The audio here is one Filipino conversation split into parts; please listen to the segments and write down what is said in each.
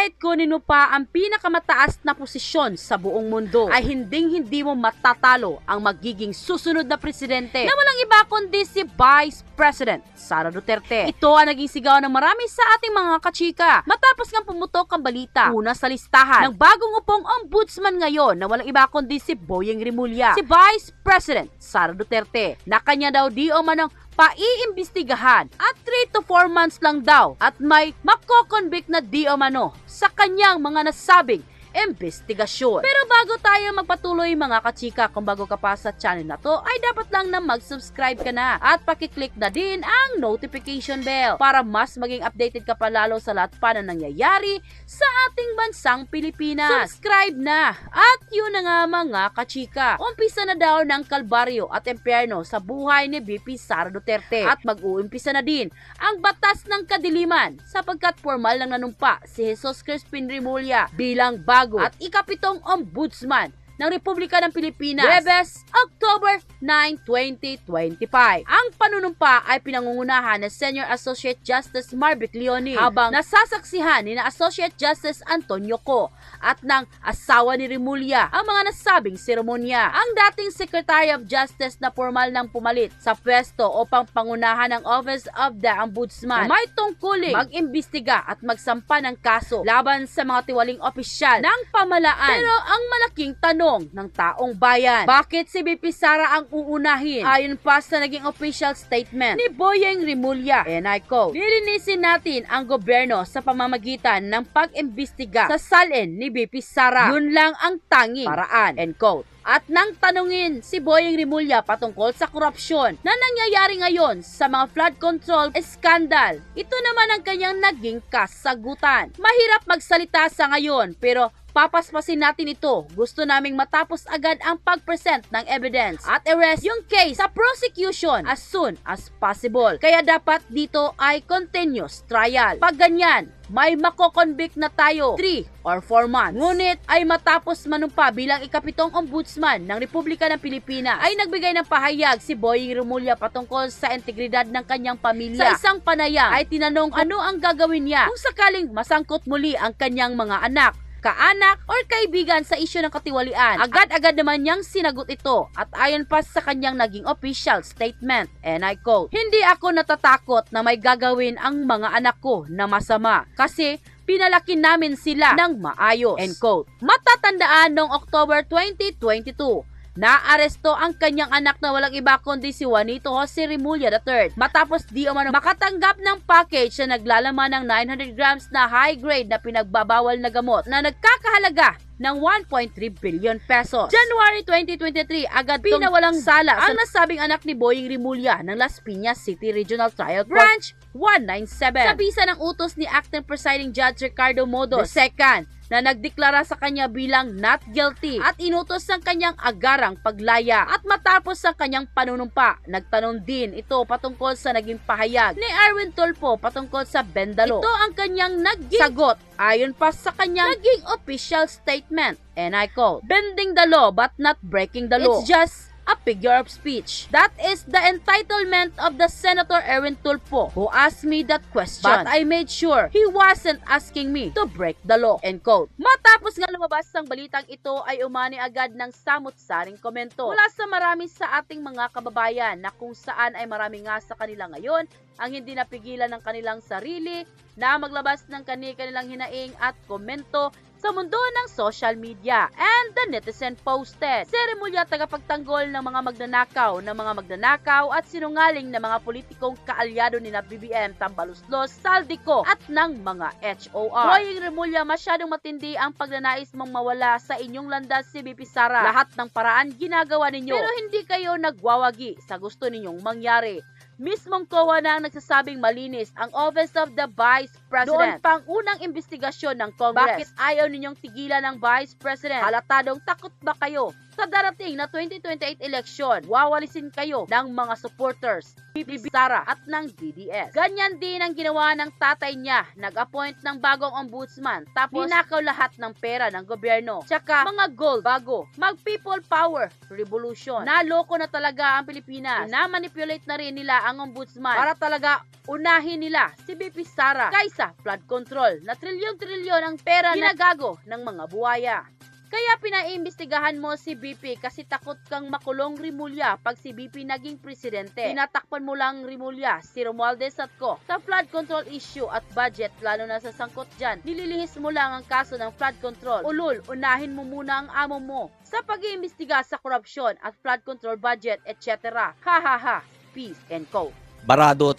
kahit kunin mo pa ang pinakamataas na posisyon sa buong mundo, ay hinding-hindi mo matatalo ang magiging susunod na presidente na walang iba kundi si Vice President Sara Duterte. Ito ang naging sigaw ng marami sa ating mga kachika matapos nga pumutok ang balita una sa listahan ng bagong upong ombudsman ngayon na walang iba kundi si Boyeng Rimulya, si Vice President Sara Duterte na kanya daw di o manang paiimbestigahan. At 3 to 4 months lang daw. At may makokonvict na di o mano sa kanyang mga nasabing investigasyon. Pero bago tayo magpatuloy mga kachika, kung bago ka pa sa channel na to, ay dapat lang na mag-subscribe ka na at pakiclick na din ang notification bell para mas maging updated ka pa lalo sa lahat pa na nangyayari sa ating bansang Pilipinas. Subscribe na! At yun na nga mga kachika, umpisa na daw ng kalbaryo at emperno sa buhay ni BP Sara Duterte at mag-uumpisa na din ang batas ng kadiliman sapagkat formal lang nanumpa si Jesus Crispin Rimulya bilang bago at ikapitong ombudsman ng Republika ng Pilipinas. Webes, October 9, 2025. Ang panunumpa ay pinangungunahan ng Senior Associate Justice Marvick Leonie habang nasasaksihan ni na Associate Justice Antonio Co at ng asawa ni Rimulya ang mga nasabing seremonya. Ang dating Secretary of Justice na formal nang pumalit sa pwesto upang pangunahan ang Office of the Ombudsman na may tungkuling mag-imbestiga at magsampa ng kaso laban sa mga tiwaling opisyal ng pamalaan. Pero ang malaking tanong ng taong bayan, bakit si BP Sara ang uunahin? Ayon pa sa naging official statement ni Boyeng Rimulya, and I quote, Lilinisin natin ang gobyerno sa pamamagitan ng pag-imbestiga sa salin ni BP Sara. Yun lang ang tanging paraan. End quote. At nang tanungin si Boyeng Rimulya patungkol sa korupsyon na nangyayari ngayon sa mga flood control scandal, ito naman ang kanyang naging kasagutan. Mahirap magsalita sa ngayon pero papaspasin natin ito. Gusto naming matapos agad ang pag-present ng evidence at arrest yung case sa prosecution as soon as possible. Kaya dapat dito ay continuous trial. Pag ganyan, may makokonvict na tayo 3 or 4 months. Ngunit ay matapos manumpa bilang ikapitong ombudsman ng Republika ng Pilipinas ay nagbigay ng pahayag si Boying Rumulya patungkol sa integridad ng kanyang pamilya. Sa isang panayam ay tinanong ano ang gagawin niya kung sakaling masangkot muli ang kanyang mga anak kaanak, or kaibigan sa isyu ng katiwalian. Agad-agad naman niyang sinagot ito at ayon pa sa kanyang naging official statement, and I quote, Hindi ako natatakot na may gagawin ang mga anak ko na masama kasi pinalaki namin sila ng maayos. End quote. Matatandaan noong October 2022, Naaresto ang kanyang anak na walang iba kundi si Juanito Jose Rimulya III matapos di umano makatanggap ng package na naglalaman ng 900 grams na high-grade na pinagbabawal na gamot na nagkakahalaga ng 1.3 billion pesos. January 2023, agad pinawalang sala ang nasabing anak ni Boying Rimulya ng Las Piñas City Regional Trial Court Branch 197. Sa bisa ng utos ni Acting Presiding Judge Ricardo Modos II, na nagdeklara sa kanya bilang not guilty at inutos ng kanyang agarang paglaya. At matapos ang kanyang panunumpa, nagtanong din ito patungkol sa naging pahayag ni Erwin Tulfo patungkol sa Bendalo. Ito ang kanyang naging sagot ayon pa sa kanyang naging official statement. And I quote, bending the law but not breaking the law. It's just a figure of speech. That is the entitlement of the Senator Erwin Tulfo who asked me that question. But I made sure he wasn't asking me to break the law. End quote. Matapos nga lumabas ang balitang ito ay umani agad ng samot-saring komento mula sa marami sa ating mga kababayan na kung saan ay marami nga sa kanila ngayon ang hindi napigilan ng kanilang sarili na maglabas ng kani-kanilang hinaing at komento sa mundo ng social media. And the netizen posted, Seremulya tagapagtanggol ng mga magnanakaw, ng mga magnanakaw at sinungaling na mga politikong kaalyado ni na BBM, Tambaluslos, Saldico at ng mga HOR. Boying Remulya, masyadong matindi ang pagnanais mong mawala sa inyong landas si BP Sara. Lahat ng paraan ginagawa ninyo pero hindi kayo nagwawagi sa gusto ninyong mangyari. Mismong COA na ang nagsasabing malinis ang Office of the Vice President. Doon pang unang investigasyon ng Congress. Bakit ayaw ninyong tigilan ng Vice President? Halatadong takot ba kayo Sa darating na 2028 election, wawalisin kayo ng mga supporters BP Sara at ng DDS. Ganyan din ang ginawa ng tatay niya. Nag-appoint ng bagong ombudsman. Tapos, ninakaw lahat ng pera ng gobyerno. Tsaka, mga gold bago. Mag-people power revolution. Naloko na talaga ang Pilipinas. Na-manipulate na rin nila ang ombudsman para talaga unahin nila si BP Sara kaysa flood control na trilyon-trilyon ang pera na ginagago ng mga buwaya. Kaya pinaimbestigahan mo si BP kasi takot kang makulong Rimulya pag si BP naging presidente. Tinatakpan mo lang Rimulya, si Romualdez at ko sa flood control issue at budget lalo na sa sangkot dyan. Nililihis mo lang ang kaso ng flood control. Ulul, unahin mo muna ang amo mo sa pag-iimbestiga sa korupsyon at flood control budget, etc. Ha ha ha. Peace and co. barado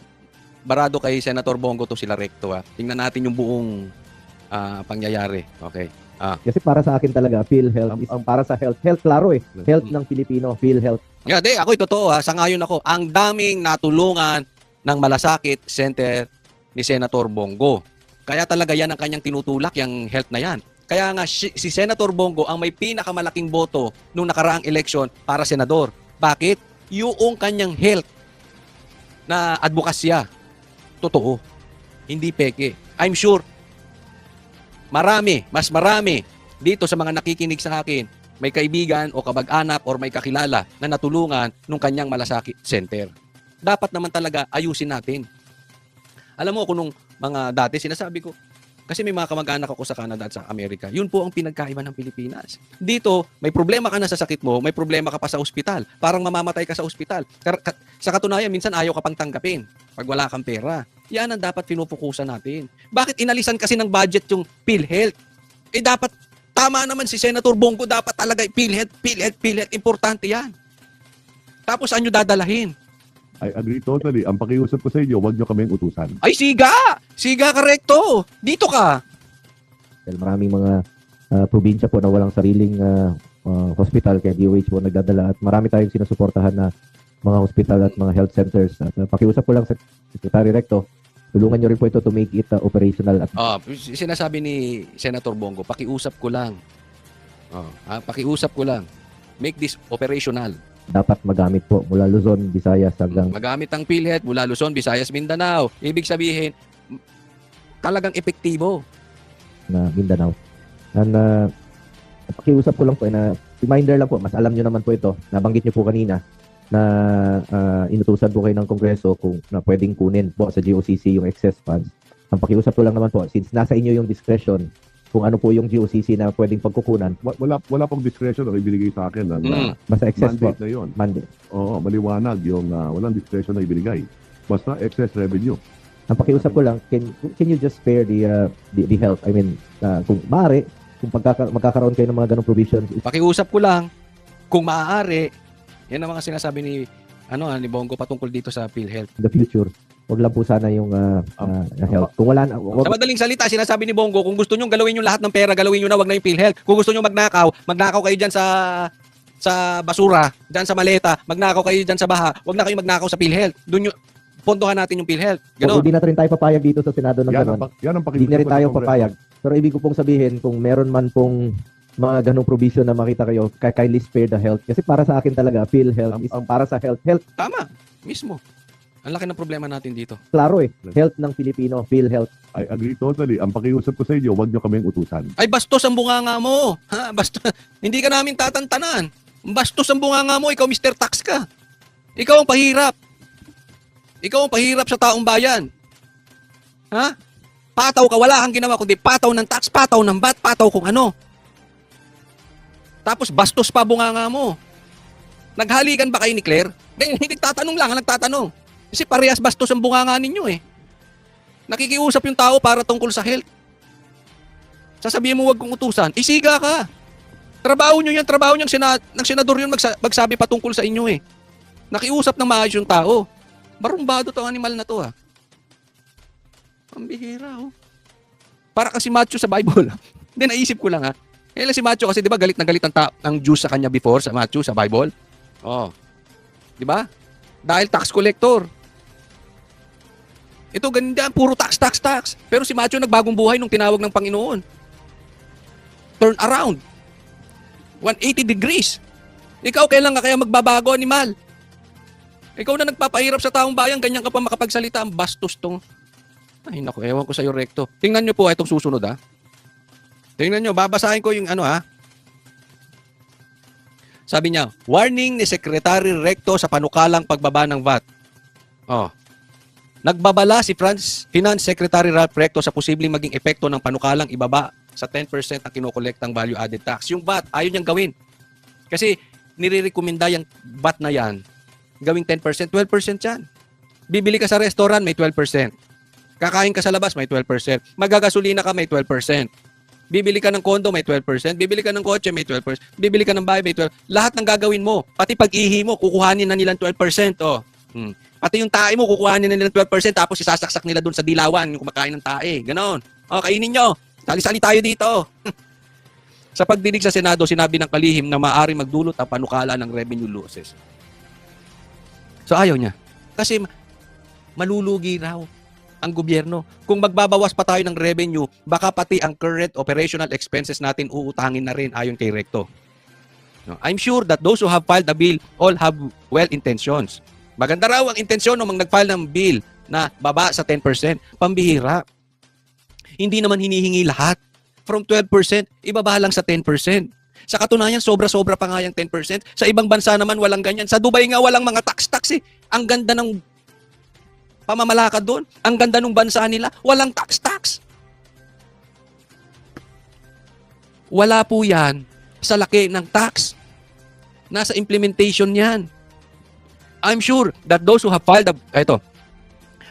barado kay Senator Bongo to sila recto ha. Tingnan natin yung buong ah, pangyayari. Okay. Kasi para sa akin talaga, PhilHealth is para sa health. Health, klaro eh. Health ng Pilipino, PhilHealth. Yeah, di, ako totoo ha. Sa ngayon ako, ang daming natulungan ng Malasakit Center ni Senator Bongo. Kaya talaga yan ang kanyang tinutulak, yung health na yan. Kaya nga si, si Senator Bongo ang may pinakamalaking boto nung nakaraang eleksyon para senador. Bakit? Yung kanyang health na advokasya. Totoo. Hindi peke. I'm sure marami, mas marami dito sa mga nakikinig sa akin, may kaibigan o kabag-anak or may kakilala na natulungan nung kanyang malasakit center. Dapat naman talaga ayusin natin. Alam mo, kung nung mga dati, sinasabi ko, kasi may mga kamag-anak ako sa Canada at sa Amerika. Yun po ang pinagkaiba ng Pilipinas. Dito, may problema ka na sa sakit mo, may problema ka pa sa ospital. Parang mamamatay ka sa ospital. Sa katunayan, minsan ayaw ka pang tanggapin pag wala kang pera. Yan ang dapat pinupukusan natin. Bakit inalisan kasi ng budget yung PhilHealth? Eh dapat, tama naman si Senator Bongo, dapat talaga PhilHealth, PhilHealth, PhilHealth, importante yan. Tapos ano dadalahin? I agree totally. Ang pakiusap ko sa inyo, huwag nyo kaming utusan. Ay, siga! Siga, karekto! Dito ka! Dahil maraming mga ah, probinsya po na walang sariling ah, ah, hospital kaya DOH po nagdadala at marami tayong sinusuportahan na mga hospital at mga health centers. At ah, pakiusap ko lang sa Secretary Recto, tulungan nyo rin po ito to make it ah, operational at Ah, sinasabi ni Senator Bongo, pakiusap ko lang. Oh, ah, pakiusap ko lang. Make this operational. Dapat magamit po mula Luzon, Visayas hanggang Magamit ang PhilHealth mula Luzon, Visayas, Mindanao. Ibig sabihin, talagang epektibo. na Mindanao. And uh, pakiusap ko lang po eh, na reminder lang po, mas alam nyo naman po ito, nabanggit nyo po kanina na ah, inutusan po kayo ng Kongreso kung na pwedeng kunin po sa GOCC yung excess funds. Ang pakiusap ko lang naman po, since nasa inyo yung discretion kung ano po yung GOCC na pwedeng pagkukunan, Wa- Wala, wala pang discretion ang ibinigay sa akin. Na, Mm. basta excess po. mandate na yun. Monday. Oo, maliwanag yung ah, walang discretion na ibinigay. Basta excess revenue. Ang pakiusap ko lang, can, can you just spare the, uh, the, the health? I mean, uh, kung maaari, kung pagkaka- magkakaroon kayo ng mga ganong provisions, Pakiusap ko lang, kung maaari, yan ang mga sinasabi ni ano ah, ni Bongo patungkol dito sa PhilHealth. in the future, wag lang po sana yung uh, uh, health. Kung wala na, wag, Sa madaling salita, sinasabi ni Bongo, kung gusto nyo galawin yung lahat ng pera, galawin nyo na, wag na yung PhilHealth. Kung gusto nyo magnakaw, magnakaw kayo dyan sa sa basura, dyan sa maleta, magnakaw kayo dyan sa baha, wag na kayo magnakaw sa PhilHealth. Doon yung pondohan natin yung PhilHealth. Wag, Ganon. hindi na rin tayo papayag dito sa Senado ng Yan ang, pa- yan ang Hindi na rin tayo papayag. Pero ibig ko pong sabihin, kung meron man pong mga ganong provision na makita kayo, ki- kindly spare the health. Kasi para sa akin talaga, PhilHealth Ang- is para sa health. Health, Tama, mismo. Ang laki ng problema natin dito. klaro eh. Health ng Pilipino, PhilHealth. I agree totally. Ang pakiusap ko sa inyo, huwag nyo kaming utusan. Ay, bastos ang bunganga mo. Ha, bastos. Hindi ka namin tatantanan. Bastos ang bunganga mo. Ikaw, Mr. Tax ka. Ikaw ang pahirap. Ikaw ang pahirap sa taong bayan. Ha? Pataw ka, wala kang ginawa kundi pataw ng tax, pataw ng bat, pataw kung ano. Tapos bastos pa bunganga mo. Naghalikan ba kayo ni Claire? Hindi, hindi nagtatanong lang, nagtatanong. Kasi parehas bastos ang bunganga ninyo eh. Nakikiusap yung tao para tungkol sa health. Sasabihin mo wag kong utusan, isiga ka. Trabaho nyo yan, trabaho nyo sina, ng senador yun magsa, magsabi patungkol sa inyo eh. Nakiusap ng maayos yung tao. Barumbado tong animal na to ah. Pambihira oh. Para kasi macho sa Bible. Hindi, naisip ko lang ha. Kailan si Macho kasi 'di ba galit na galit ang, ta- ang Jews sa kanya before sa Macho sa Bible? Oh. 'Di ba? Dahil tax collector. Ito ganda, puro tax tax tax. Pero si Macho nagbagong buhay nung tinawag ng Panginoon. Turn around. 180 degrees. Ikaw kailan ka kaya magbabago, animal? Ikaw na nagpapahirap sa taong bayan, ganyan ka pa makapagsalita. Ang bastos tong... Ay, naku, ewan ko sa'yo, Recto. Tingnan nyo po itong susunod, ha? Tingnan nyo, babasahin ko yung ano, ha? Sabi niya, warning ni Secretary Recto sa panukalang pagbaba ng VAT. Oh. Nagbabala si France, Finance Secretary Ralph Recto sa posibleng maging epekto ng panukalang ibaba sa 10% ang kinokolektang value added tax. Yung VAT, ayaw niyang gawin. Kasi nire-recommenda yung VAT na yan, gawing 10%, 12% yan. Bibili ka sa restaurant, may 12%. Kakain ka sa labas, may 12%. Magagasolina ka, may 12%. Bibili ka ng kondo, may 12%. Bibili ka ng kotse, may 12%. Bibili ka ng bahay, may 12%. Lahat ng gagawin mo, pati pag-ihi mo, kukuhanin na nilang 12%. Oh. Hmm. Pati yung tae mo, kukuhanin na nilang 12% tapos isasaksak nila doon sa dilawan yung kumakain ng tae. Ganon. O, kainin nyo. Sali-sali tayo dito. sa pagdinig sa Senado, sinabi ng kalihim na maaari magdulot ang panukala ng revenue losses. So ayaw niya. Kasi ma- malulugi raw ang gobyerno. Kung magbabawas pa tayo ng revenue, baka pati ang current operational expenses natin uutangin na rin ayon kay Recto. No, I'm sure that those who have filed the bill all have well intentions. Maganda raw ang intensyon ng mga nag-file ng bill na baba sa 10%. Pambihira. Hindi naman hinihingi lahat. From 12%, ibaba lang sa 10%. Sa katunayan, sobra-sobra pa nga yung 10%. Sa ibang bansa naman, walang ganyan. Sa Dubai nga, walang mga tax-tax eh. Ang ganda ng pamamalakad doon. Ang ganda ng bansa nila, walang tax-tax. Wala po yan sa laki ng tax. Nasa implementation yan. I'm sure that those who have filed, a, ito,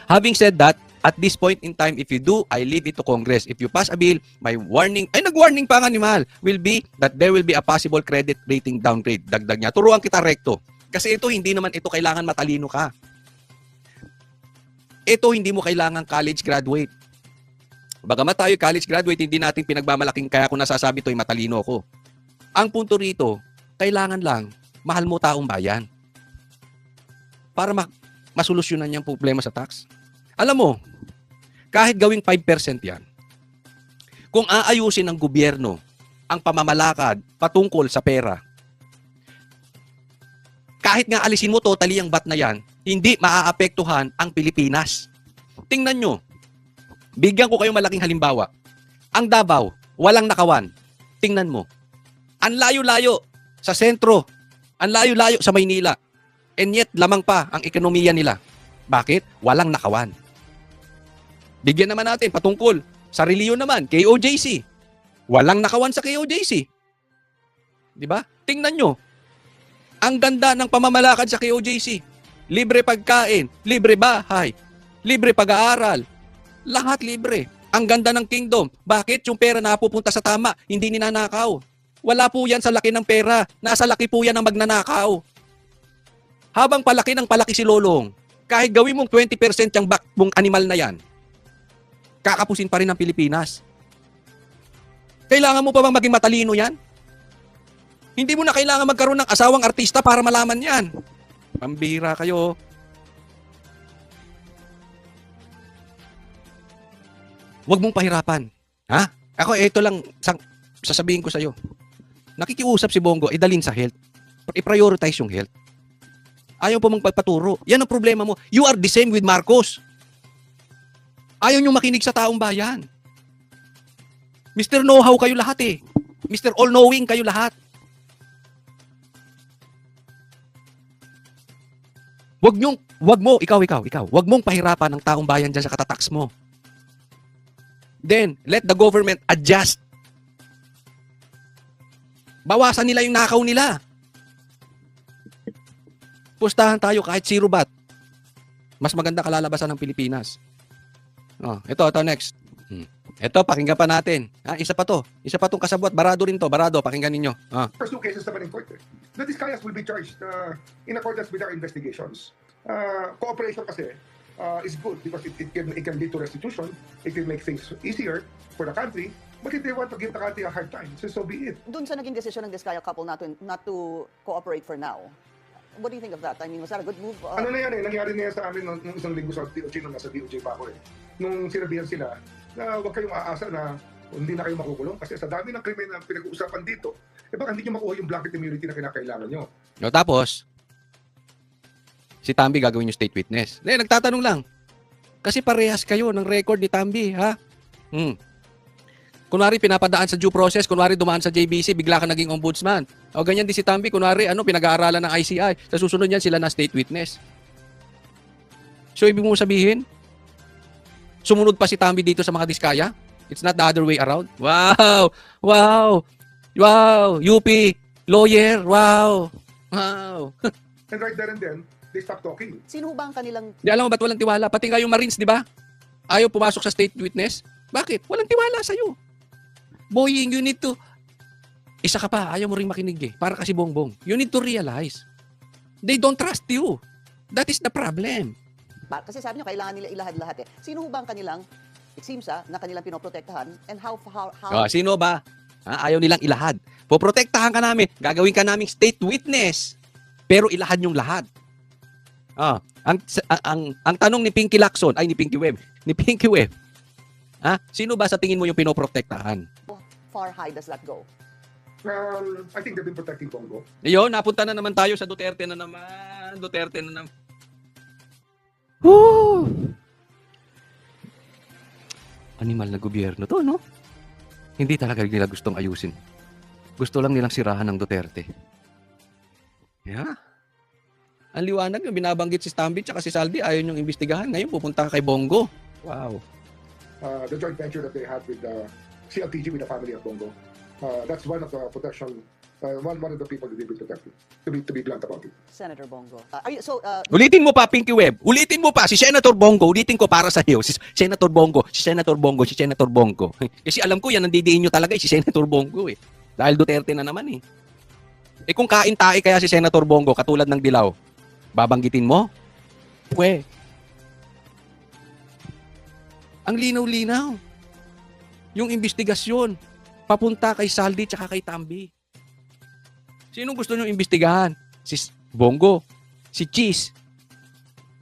having said that, at this point in time, if you do, I leave it to Congress. If you pass a bill, my warning, ay nag-warning pa nga ni Mahal, will be that there will be a possible credit rating downgrade. Dagdag niya. Turuan kita rekto. Kasi ito, hindi naman ito kailangan matalino ka. Ito, hindi mo kailangan college graduate. Bagamat tayo college graduate, hindi natin pinagbamalaking kaya kung nasasabi ito ay matalino ko. Ang punto rito, kailangan lang, mahal mo taong bayan. Para ma- masolusyonan yung problema sa tax. Alam mo, kahit gawing 5% yan, kung aayusin ng gobyerno ang pamamalakad patungkol sa pera, kahit nga alisin mo totally ang bat na yan, hindi maaapektuhan ang Pilipinas. Tingnan nyo, bigyan ko kayo malaking halimbawa. Ang Davao, walang nakawan. Tingnan mo. Ang layo-layo sa sentro. Ang layo-layo sa Maynila. And yet, lamang pa ang ekonomiya nila. Bakit? Walang nakawan. Bigyan naman natin patungkol sa reliyon naman, KOJC. Walang nakawan sa KOJC. Di ba? Tingnan nyo. Ang ganda ng pamamalakad sa KOJC. Libre pagkain, libre bahay, libre pag-aaral. Lahat libre. Ang ganda ng kingdom. Bakit? Yung pera napupunta sa tama, hindi ninanakaw. Wala po yan sa laki ng pera. Nasa laki po yan ng magnanakaw. Habang palaki ng palaki si Lolong, kahit gawin mong 20% yung back mong animal na yan, kakapusin pa rin ng Pilipinas. Kailangan mo pa bang maging matalino yan? Hindi mo na kailangan magkaroon ng asawang artista para malaman yan. Pambira kayo. Huwag mong pahirapan. Ha? Ako, ito lang sang, sasabihin ko sa'yo. Nakikiusap si Bongo, idalin sa health. I-prioritize yung health. Ayaw po mong. Yan ang problema mo. You are the same with Marcos. Ayaw nyo makinig sa taong bayan. Mr. Know-how kayo lahat eh. Mr. All-Knowing kayo lahat. Wag nyong, wag mo, ikaw, ikaw, ikaw, wag mong pahirapan ng taong bayan dyan sa katatax mo. Then, let the government adjust. Bawasan nila yung nakaw nila. Pustahan tayo kahit zero bat. Mas maganda kalalabasan ng Pilipinas. Oh, ito, ito next. Hmm. Ito, pakinggan pa natin. Ah, isa pa to. Isa pa tong kasabwat. Barado rin to. Barado, pakinggan ninyo. Ah. first two cases naman in court. eh. The Discayas will be charged uh, in accordance with our investigations. Uh, cooperation kasi uh, is good because it, it, can, it can lead to restitution. It can make things easier for the country. But if they want to give the country a hard time, so, so be it. Dun sa naging desisyon ng Diskaya couple not to, not to cooperate for now, what do you think of that? I mean, was that a good move? Uh, Ano na yan eh, nangyari na yan sa amin nung, nung isang linggo sa DOJ nung nasa DOJ pa ako eh. Nung sinabihan sila na huwag kayong aasa na hindi na kayo makukulong kasi sa dami ng krimen na pinag-uusapan dito, eh baka hindi nyo makuha yung blanket immunity na kinakailangan nyo. O tapos, si Tambi gagawin yung state witness. Eh, nagtatanong lang. Kasi parehas kayo ng record ni Tambi, ha? Hmm. Kunwari, pinapadaan sa due process, kunwari dumaan sa JBC, bigla ka naging ombudsman. O ganyan din si Tambi, kunwari, ano, pinag-aaralan ng ICI. Sa susunod yan, sila na state witness. So, ibig mo sabihin, sumunod pa si Tambi dito sa mga diskaya? It's not the other way around? Wow! Wow! Wow! UP! Lawyer! Wow! Wow! And right there and then, they stop talking. Sino ba ang kanilang Di alam mo ba't walang tiwala? Pati nga yung Marines, di ba? Ayaw pumasok sa state witness. Bakit? Walang tiwala sa'yo. Boying, you need to... Isa ka pa, ayaw mo ring makinig eh. Para kasi bongbong. You need to realize. They don't trust you. That is the problem. kasi sabi niyo kailangan nila ilahad lahat eh. Sino ba ang kanilang it seems ah, na kanilang pinoprotektahan and how how, how Oh, sino ba? Ha? Ayaw nilang ilahad. Poprotektahan ka namin. Gagawin ka naming state witness. Pero ilahad yung lahat. Ah, ang, ang, ang, ang tanong ni Pinky Lacson, ay ni Pinky Web, ni Pinky Web, ha? Sino ba sa tingin mo yung pinoprotektahan? far high does that go? Um, I think they've been protecting Bongo. Ayun, napunta na naman tayo sa Duterte na naman. Duterte na naman. Woo! Animal na gobyerno to, no? Hindi talaga nila gustong ayusin. Gusto lang nilang sirahan ng Duterte. Yeah. Ang liwanag yung binabanggit si Stambit at si Saldi ayaw niyong imbestigahan. Ngayon pupunta ka kay Bongo. Wow. Uh, the joint venture that they had with the CLTG with the family of Bongo. Uh, that's one of the protection, uh, one, one of the people that they've been protecting, to be, to be blunt about it. Senator Bongo. Uh, are you, so uh, Ulitin mo pa, Pinky Web. Ulitin mo pa. Si Senator Bongo, ulitin ko para sa iyo. Si Senator Bongo, si Senator Bongo, si Senator Bongo. Kasi alam ko yan, nandidiin nyo talaga eh, si Senator Bongo eh. Dahil Duterte na naman eh. Eh kung kain tae kaya si Senator Bongo, katulad ng Dilaw, babanggitin mo? Pwe. Ang linaw-linaw. Yung investigasyon, papunta kay Saldi tsaka kay Tambi. Sinong gusto nyo imbestigahan? Si Bongo, si Cheese.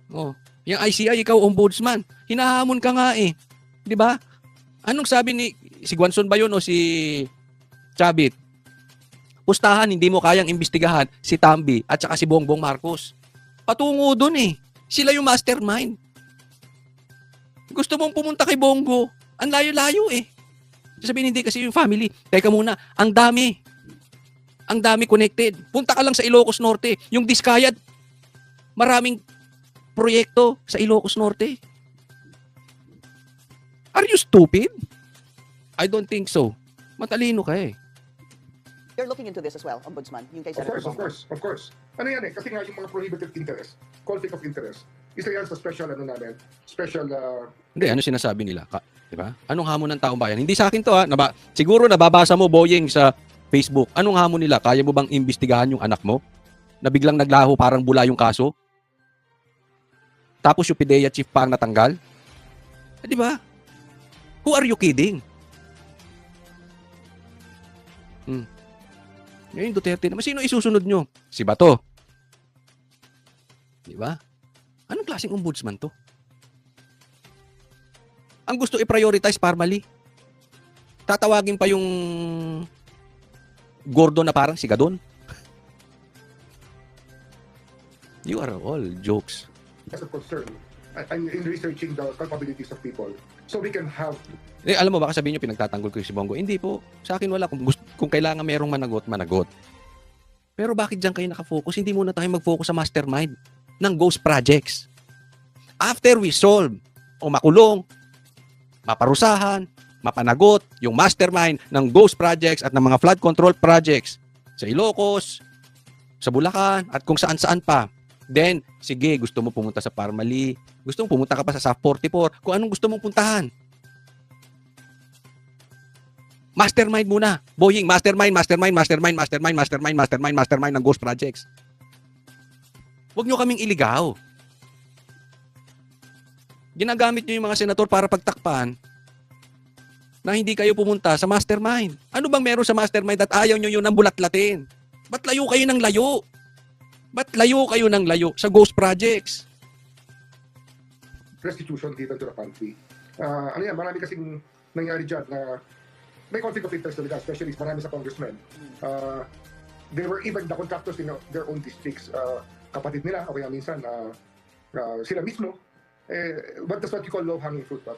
Oh, yung ICI, ikaw ombudsman. Hinahamon ka nga eh. 'Di ba? Anong sabi ni si Guanson ba yun o si Chabit? Pustahan, hindi mo kayang imbestigahan si Tambi at saka si Bongbong Marcos. Patungo doon eh. Sila yung mastermind. Gusto mong pumunta kay Bongo. Ang layo-layo eh. Sasabihin hindi kasi yung family. Teka muna, ang dami. Ang dami connected. Punta ka lang sa Ilocos Norte. Yung Diskayad, maraming proyekto sa Ilocos Norte. Are you stupid? I don't think so. Matalino ka eh. you're looking into this as well, Ombudsman, yung kay Of course, of course, of course. Ano yan eh, kasi nga yung mga prohibited interest, conflict of interest, isa yan sa special, ano namin, special, uh, Hindi, ano sinasabi nila? Ka, di ba? Anong hamon ng taong bayan? Hindi sa akin to ha. Naba, siguro nababasa mo, Boyeng, sa Facebook. Anong hamon nila? Kaya mo bang imbestigahan yung anak mo? Na biglang naglaho parang bula yung kaso? Tapos yung PIDEA chief pa ang natanggal? Eh, di ba? Who are you kidding? Hmm. Ngayon, Duterte naman. Sino isusunod nyo? Si Bato. Di ba? Anong klaseng ombudsman to? Ang gusto i-prioritize Parmali. Tatawagin pa yung Gordo na parang sigadon. You are all jokes. as of concern, I'm in researching the capabilities of people, so we can have Eh, alam mo baka sabihin nyo pinagtatanggol ko si Bongo. Hindi po. Sa akin wala. Kung, gusto, kung kailangan merong managot, managot. Pero bakit dyan kayo nakafocus? Hindi muna tayo mag-focus sa mastermind ng ghost projects. After we solve o makulong, maparusahan, mapanagot yung mastermind ng ghost projects at ng mga flood control projects sa Ilocos, sa Bulacan, at kung saan-saan pa. Then, sige, gusto mo pumunta sa Parmali, gusto mo pumunta ka pa sa SAF 44, kung anong gusto mong puntahan. Mastermind muna. Boying, mastermind, mastermind, mastermind, mastermind, mastermind, mastermind, mastermind ng ghost projects. Huwag nyo kaming iligaw. Ginagamit nyo yung mga senator para pagtakpan na hindi kayo pumunta sa mastermind. Ano bang meron sa mastermind at ayaw nyo yun ang bulatlatin? Ba't layo kayo ng layo? Ba't layo kayo ng layo sa ghost projects? restitution given to the country. Uh, ano yan, marami kasing nangyari dyan na may conflict of interest talaga, especially marami sa congressmen. Uh, they were even the contractors in their own districts. Uh, kapatid nila, o kaya minsan, uh, uh, sila mismo. Eh, what that's what you call low-hanging fruit, uh.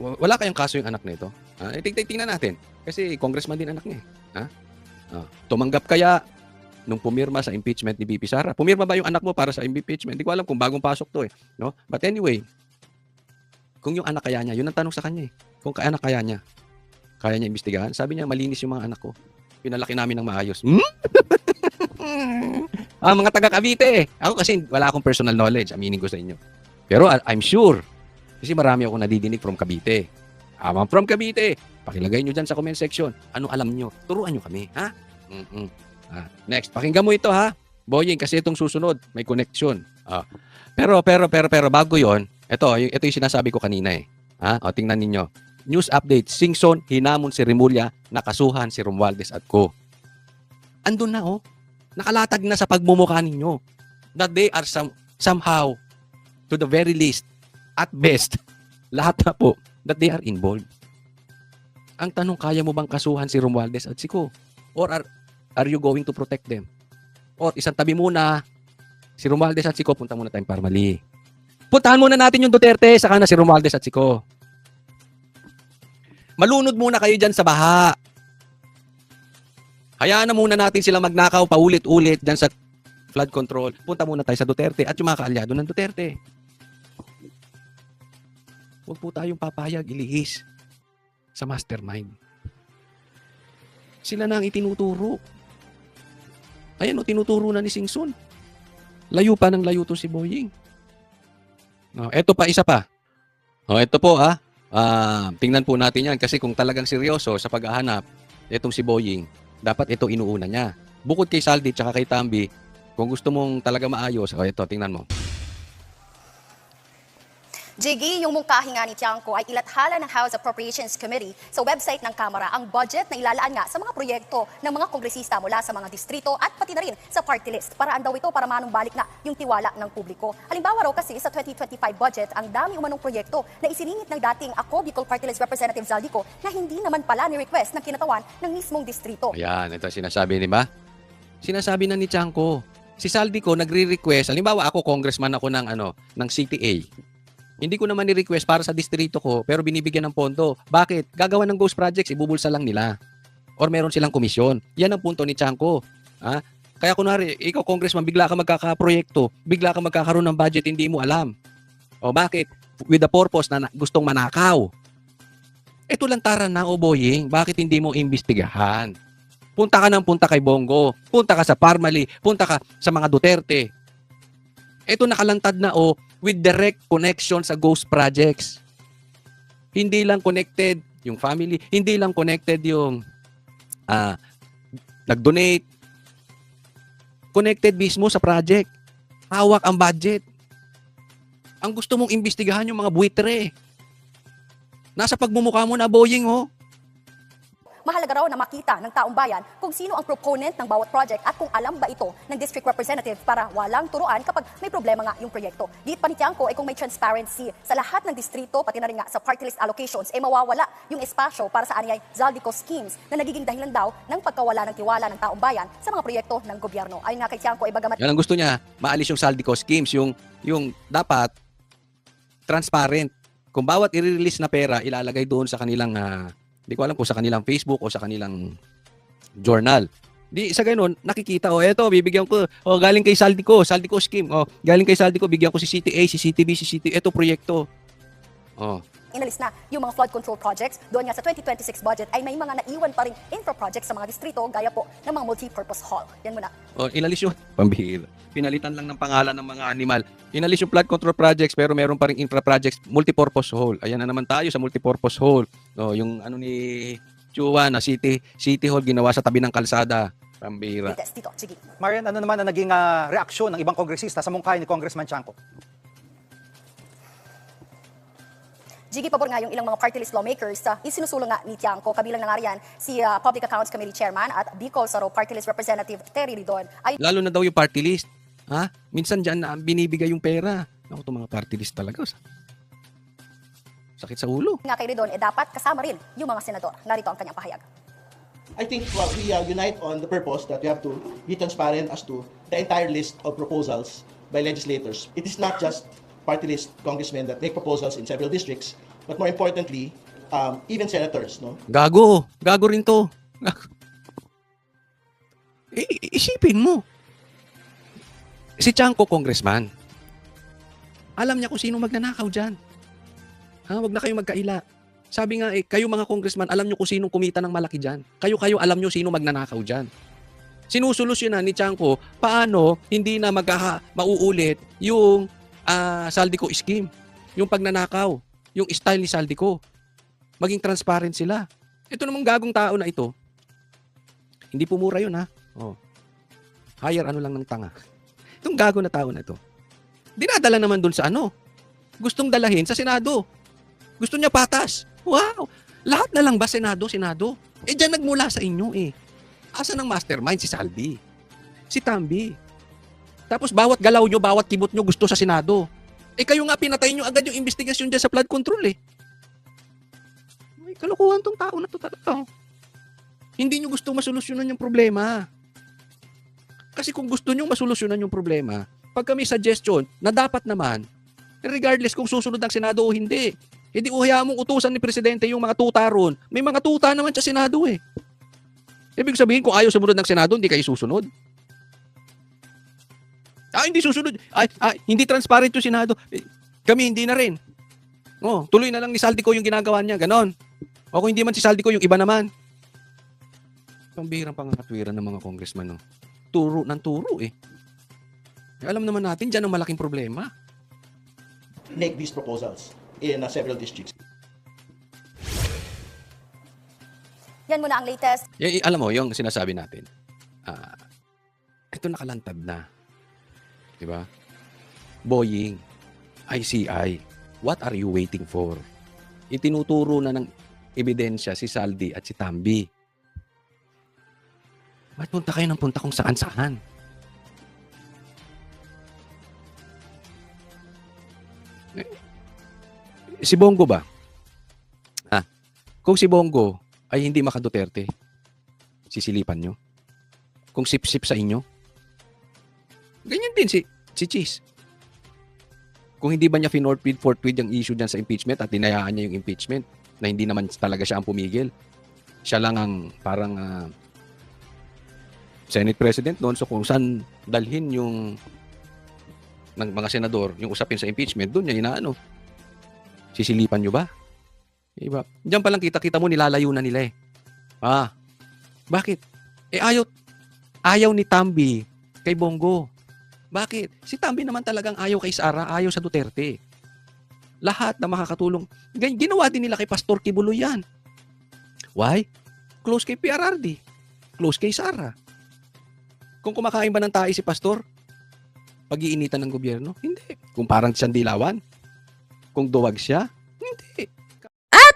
Wa- Wala kayang kaso yung anak nito? Ha? Eh, ting- ting- tingnan natin. Kasi congressman din anak niya. eh. Ha? Ah, tumanggap kaya nung pumirma sa impeachment ni BP Sara? Pumirma ba yung anak mo para sa impeachment? Hindi ko alam kung bagong pasok to eh. No? But anyway, kung yung anak kaya niya, yun ang tanong sa kanya eh. Kung kaya anak kaya niya, kaya niya imbestigahan. Sabi niya, malinis yung mga anak ko. Pinalaki namin ng maayos. Hmm? ah, mga taga Cavite eh. Ako kasi wala akong personal knowledge, aminin ko sa inyo. Pero I'm sure, kasi marami ako nadidinig from Cavite. Ah, I'm from Cavite. Pakilagay nyo dyan sa comment section. Ano alam nyo? Turuan nyo kami, ha? Mm-mm. Ah, next, pakinggan mo ito, ha? Boying, kasi itong susunod, may connection. Ah. Pero, pero, pero, pero, bago yon ito, ito yung sinasabi ko kanina eh. Ha? O, tingnan ninyo. News update, Singson, hinamon si Rimulya, nakasuhan si Romualdez at ko. Andun na, oh. Nakalatag na sa pagmumukha ninyo. That they are some, somehow, to the very least, at best, lahat na po, that they are involved. Ang tanong, kaya mo bang kasuhan si Romualdez at si Ko? Or are, are you going to protect them? Or isang tabi muna, si Romualdez at si Ko, punta muna tayong Parmali. Puntahan muna natin yung Duterte, saka na si Romualdez at si Ko. Malunod muna kayo dyan sa baha. Hayaan na muna natin sila magnakaw paulit-ulit dyan sa flood control. Punta muna tayo sa Duterte at yung mga kaalyado ng Duterte. Huwag po tayong papayag, ilihis sa mastermind. Sila na ang itinuturo. Ayan o, tinuturo na ni Singson. Layo pa ng layo to si Boying. No, eto pa, isa pa. O, eto po ah. Ah, tingnan po natin yan kasi kung talagang seryoso sa paghahanap, etong si Boying, dapat ito inuuna niya. Bukod kay Saldi at kay Tambi, kung gusto mong talaga maayos, o ito, tingnan mo. Jiggy, yung mungkahi nga ni Tiangco ay ilathala ng House Appropriations Committee sa website ng Kamara ang budget na ilalaan nga sa mga proyekto ng mga kongresista mula sa mga distrito at pati na rin sa party list. Paraan daw ito para manumbalik na yung tiwala ng publiko. Halimbawa raw kasi sa 2025 budget, ang dami umanong proyekto na isiningit ng dating ako Bicol Party List Representative Zaldico na hindi naman pala ni-request ng kinatawan ng mismong distrito. Ayan, ito sinasabi, di ba? Sinasabi na ni Chanko. Si Saldi ko nagre-request, halimbawa ako congressman ako ng ano, ng CTA. Hindi ko naman ni-request para sa distrito ko, pero binibigyan ng pondo. Bakit? Gagawa ng ghost projects, ibubulsa lang nila. Or meron silang komisyon. Yan ang punto ni Chanko. Ha? Kaya kunwari, ikaw congressman, bigla ka magkakaproyekto, bigla ka magkakaroon ng budget, hindi mo alam. O bakit? With the purpose na gustong manakaw. Ito lang tara na, o boying. Bakit hindi mo imbestigahan? Punta ka ng punta kay Bongo. Punta ka sa Parmali. Punta ka sa mga Duterte. Ito nakalantad na o with direct connection sa ghost projects. Hindi lang connected yung family, hindi lang connected yung ah nag-donate. Connected mismo sa project. Hawak ang budget. Ang gusto mong imbestigahan yung mga buitre. Nasa pagmumukha mo na Boying, oh. Mahalaga raw na makita ng taong bayan kung sino ang proponent ng bawat project at kung alam ba ito ng district representative para walang turuan kapag may problema nga yung proyekto. Diit pa ni Tiangco ay kung may transparency sa lahat ng distrito, pati na rin nga sa party list allocations, eh mawawala yung espasyo para sa anyay Zaldico schemes na nagiging dahilan daw ng pagkawala ng tiwala ng taong bayan sa mga proyekto ng gobyerno. Ayon nga kay Tiangco, ay bagamat Yan ang gusto niya, maalis yung Saldico schemes, yung, yung dapat transparent. Kung bawat i-release na pera, ilalagay doon sa kanilang, ah, hindi ko alam kung sa kanilang Facebook o sa kanilang journal. Di sa ganun, nakikita, oh, eto, bibigyan ko, oh, galing kay Saldico, Saldico scheme, oh, galing kay Saldico, bigyan ko si City A, si City B, si City, eto proyekto. Oh, inalis na yung mga flood control projects, doon nga sa 2026 budget ay may mga naiwan pa ring infra projects sa mga distrito gaya po ng mga multi-purpose hall. Yan muna. oh inalis yung, pambihira. Pinalitan lang ng pangalan ng mga animal. Inalis yung flood control projects, pero meron pa ring infra projects, multipurpose hall. Ayan na naman tayo sa multipurpose hall. Oh, yung ano ni Chua na City, City Hall ginawa sa tabi ng kalsada. Sige. Marian, ano naman ang naging ah, reaksyon ng ibang kongresista sa mungkahi ni Congressman Chanco? Jiggy pabor nga yung ilang mga party list lawmakers sa isinusulong nga ni Tiangco. Kabilang na nga riyan si ah, Public Accounts Committee Chairman at Bicol Saro Party List Representative Terry Ridon. Ay Lalo na daw yung party list. Ha? Minsan dyan na binibigay yung pera. Ako itong mga party list talaga. Sakit sa ulo. nga kay Ridon, eh dapat kasama rin yung mga senador. Narito ang kanyang pahayag. I think well, we uh, unite on the purpose that we have to be transparent as to the entire list of proposals by legislators. It is not just party list congressmen that make proposals in several districts, but more importantly, um, even senators. No, Gago. Gago rin to. I- isipin mo. Si Chanko, congressman. Alam niya kung sino magnanakaw dyan. Ha, wag na kayo magkaila. Sabi nga eh, kayo mga congressman, alam niyo kung sinong kumita ng malaki dyan. Kayo-kayo alam niyo sino magnanakaw dyan. Sinusolusyonan ni Chanko paano hindi na magkaha, mauulit yung ah, Saldico scheme. Yung pagnanakaw. Yung style ni Saldico maging transparent sila. Ito namang gagong tao na ito, hindi pumura yun ha. Oh. Hire ano lang ng tanga. Itong gago na tao na ito, dinadala naman dun sa ano, gustong dalahin sa Senado. Gusto niya patas. Wow! Lahat na lang ba Senado, Senado? Eh dyan nagmula sa inyo eh. Asa ng mastermind si Saldi? Si Tambi. Tapos bawat galaw nyo, bawat kibot nyo gusto sa Senado. Eh kayo nga pinatay nyo agad yung investigasyon dyan sa flood control eh. Ay, kalokohan tong tao na to talaga. oh. Hindi nyo gusto masolusyonan yung problema. Kasi kung gusto nyo masolusyonan yung problema, pag kami suggestion na dapat naman, regardless kung susunod ng Senado o hindi, hindi uhaya mong utusan ni Presidente yung mga tuta ron. May mga tuta naman sa Senado eh. Ibig sabihin, kung ayaw sumunod ng Senado, hindi kayo susunod. Ah, hindi susunod. Ay, ay, hindi transparent yung Senado. Eh, kami hindi na rin. Oh, tuloy na lang ni Saldico yung ginagawa niya, ganon. O kung hindi man si Saldico, yung iba naman. Pambirang pangatwiran ng mga congressman, no? Turo ng turo, eh. Eh, Alam naman natin, dyan ang malaking problema. make these proposals in uh, several districts. Yan muna ang latest. Y- y- alam mo, yung sinasabi natin, ah, ito nakalantad na. Di ba? Boeing, ICI, what are you waiting for? Itinuturo na ng ebidensya si Saldi at si Tambi. Ba't punta kayo ng punta kung saan-saan? Eh, Si Bongo ba? Ah, kung si Bongo ay hindi makaduterte, sisilipan nyo. Kung sip-sip sa inyo, ganyan din si, si Cheese. Kung hindi ba niya finortweed, forthweed yung issue dyan sa impeachment at dinayaan niya yung impeachment na hindi naman talaga siya ang pumigil. Siya lang ang parang ah, Senate President noon. So kung saan dalhin yung ng mga senador, yung usapin sa impeachment, doon niya inaano. Sisilipan nyo ba? Diba? Diyan pa lang kita-kita mo nilalayo na nila eh. Ah, bakit? Eh ayaw, ayaw ni Tambi kay Bongo. Bakit? Si Tambi naman talagang ayaw kay Sara, ayaw sa Duterte. Lahat na makakatulong. Ginawa din nila kay Pastor Kibuloy yan. Why? Close kay PRRD. Close kay Sara. Kung kumakain ba ng tayo si Pastor, pag-iinitan ng gobyerno? Hindi. Kung parang siyang dilawan? Kung duwag siya? Hindi.